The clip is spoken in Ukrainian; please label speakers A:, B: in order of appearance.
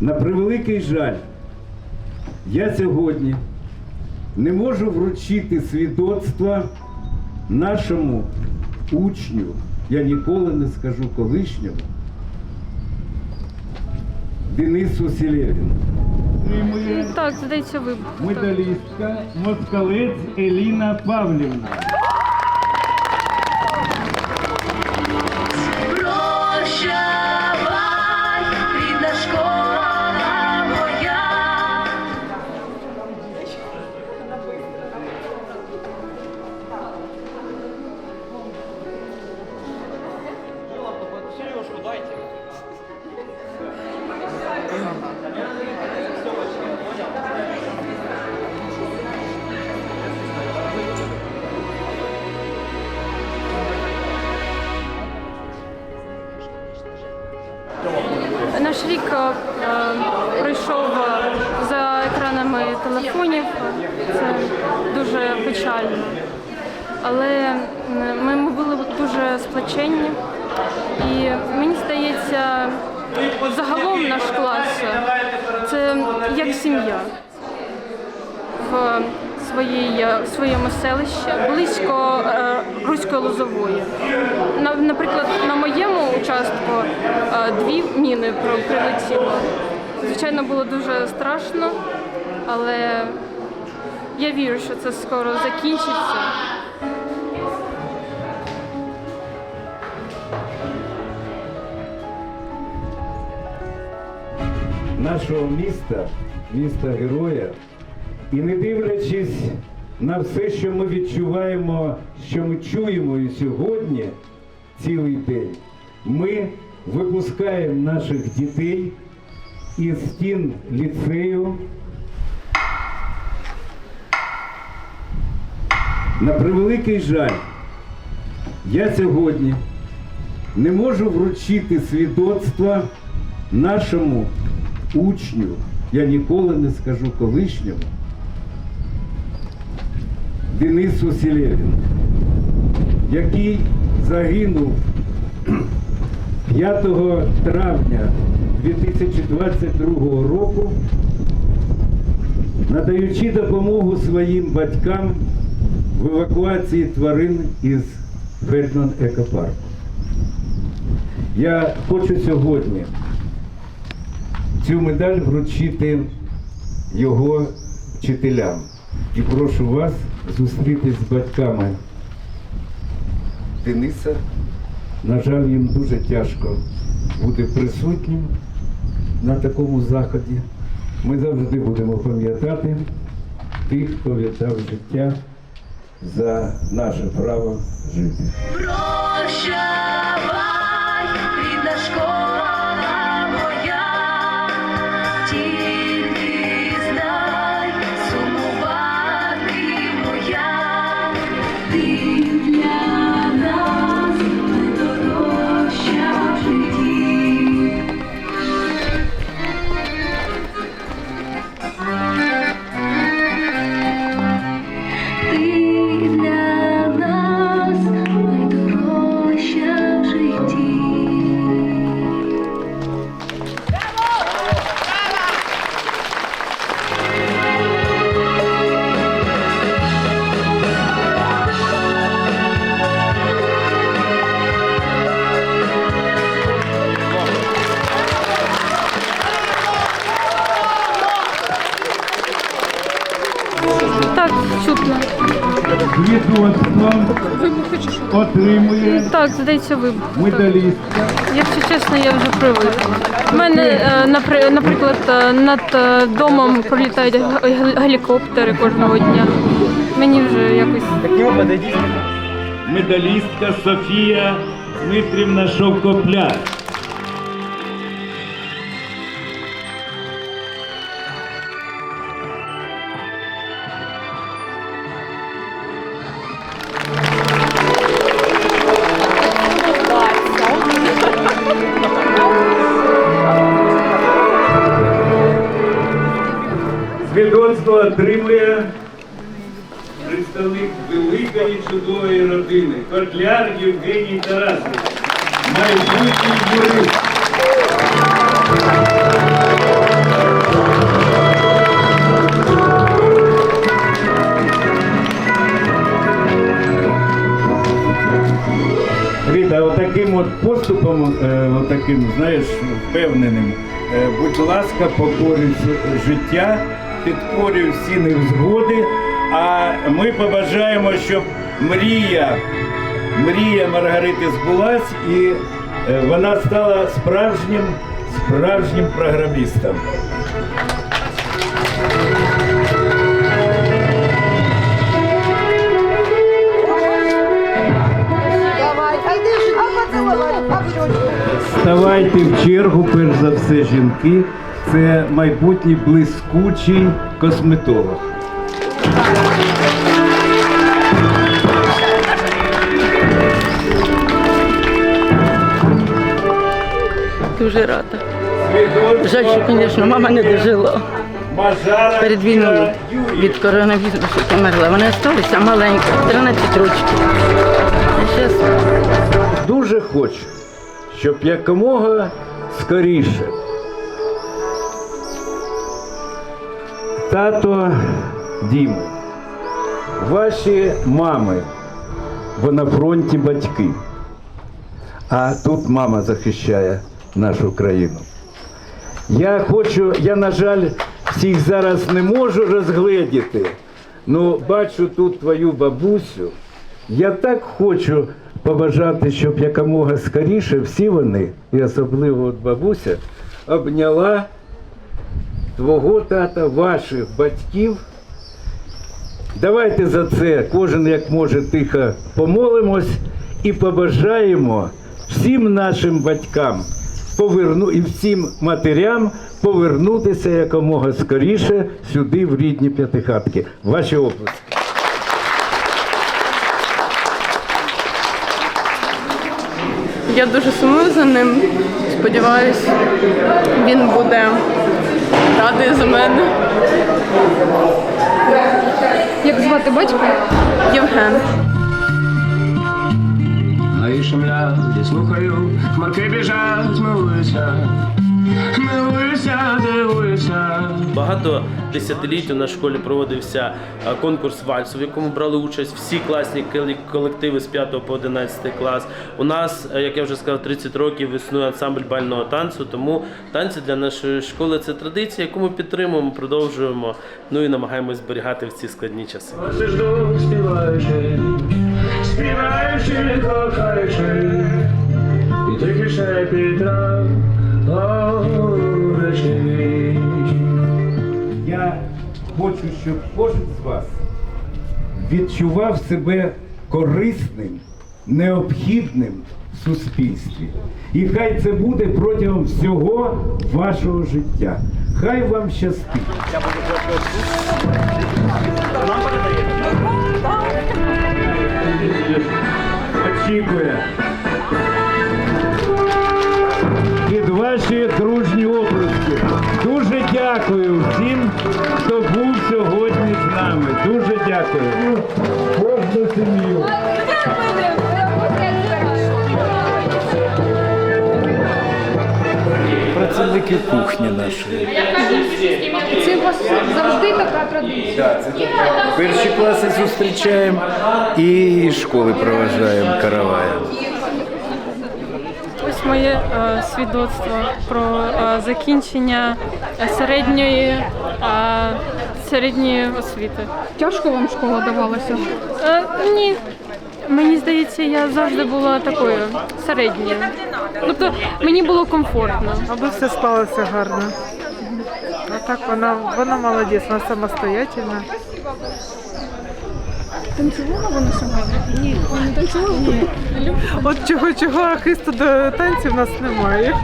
A: На превеликий жаль, я сьогодні не можу вручити свідоцтва нашому учню, я ніколи не скажу колишньому, Денису Селєвіну.
B: Так, здається, вибух.
C: Медалістка москалець Еліна Павлівна.
B: Рік е, е, пройшов за екранами телефонів. Це дуже печально. Але ми, були дуже сплаченні. І мені здається, загалом наш клас це як сім'я в своїй, своєму селищі, близько е, Руської Лозової. На, наприклад, на моєму участку е, дві міни прилетіло. Звичайно, було дуже страшно, але я вірю, що це скоро закінчиться.
A: нашого міста, міста героя, і не дивлячись на все, що ми відчуваємо, що ми чуємо і сьогодні, цілий день, ми випускаємо наших дітей із стін ліцею. На превеликий жаль, я сьогодні не можу вручити свідоцтва нашому учню, я ніколи не скажу колишньому, Денису Селєвіну, який загинув 5 травня 2022 року, надаючи допомогу своїм батькам в евакуації тварин із Фельдман екопарку. Я хочу сьогодні цю медаль вручити його вчителям. І прошу вас зустрітись з батьками Дениса. На жаль, їм дуже тяжко бути присутнім на такому заході. Ми завжди будемо пам'ятати тих, хто віддав життя за наше право жити.
D: Прощавай,
C: отримує
B: Так, здається, вибух. Медаліст.
C: медалістка
B: Якщо чесно, я вже привикла. У мене, е, наприклад, е, над е, домом пролітають гелікоптери кожного дня. Мені вже якось
C: медалістка Софія Дмитрівна Шовкопляк.
A: Відомство отримує представник великої чудової родини Котляр Євгеній Тарасович, майбутній юрист. Віта, отаким от поступом, е, отаким, знаєш, впевненим, е, будь ласка, покорить життя підкорюй всі невзгоди. А ми побажаємо, щоб мрія, мрія Маргарити збулась і е, вона стала справжнім, справжнім програмістом. Ставайте в чергу, перш за все, жінки. Це майбутній блискучий косметолог.
E: Дуже рада. Жаль, що, звісно, мама не дожила перед війною від коронавірусу померла. Вони залишилися маленька, 13 років.
A: Дуже хочу, щоб якомога скоріше тато Діми, ваші мами, бо на фронті батьки. А тут мама захищає нашу країну. Я хочу, я, на жаль, всіх зараз не можу розгледіти. Ну, бачу тут твою бабусю. Я так хочу побажати, щоб якомога скоріше всі вони, і особливо от бабуся, обняла твого тата, ваших батьків. Давайте за це кожен як може тихо помолимось і побажаємо всім нашим батькам поверну і всім матерям повернутися якомога скоріше сюди, в рідні п'ятихатки. Ваші оплески.
F: Я дуже сумую за ним. Сподіваюсь, він буде радий за мене.
B: Як звати батька?
F: Євген.
G: Гаї шумлять, я слухаю, хмарки біжать, милуюся, милуюся, дивуюся.
H: Багато десятиліть у нас в школі проводився конкурс вальсу, в якому брали участь всі класні колективи з 5 по 11 клас. У нас, е, як я вже сказав, 30 років існує ансамбль бального танцю, тому танці для нашої школи це традиція, яку ми підтримуємо, продовжуємо. Ну і намагаємось зберігати в ці складні часи.
G: Співаючи, співаючи, кохаючи, і тільки шепіт
A: хочу, щоб кожен з вас відчував себе корисним, необхідним в суспільстві. І хай це буде протягом всього вашого життя. Хай вам щастить. Очікує. Дякую. Кожну сім'ю. Працівники кухні нашої.
B: Це у вас завжди така традиція.
A: Перші класи зустрічаємо і школи проважаємо караваєм.
B: Ось моє е, свідоцтво про е, закінчення е, середньої, е, середньої освіти.
I: Тяжко вам школа давалася?
B: Е, ні. Мені здається, я завжди була такою середньою. Тобто мені було комфортно.
J: Аби все склалося гарно. А так вона, вона молодець, вона самостоятельна.
I: Танцювала вона сьогодні? Ні, вона не танцювала? Ні.
J: От чого чого, а хисту до танців в нас немає.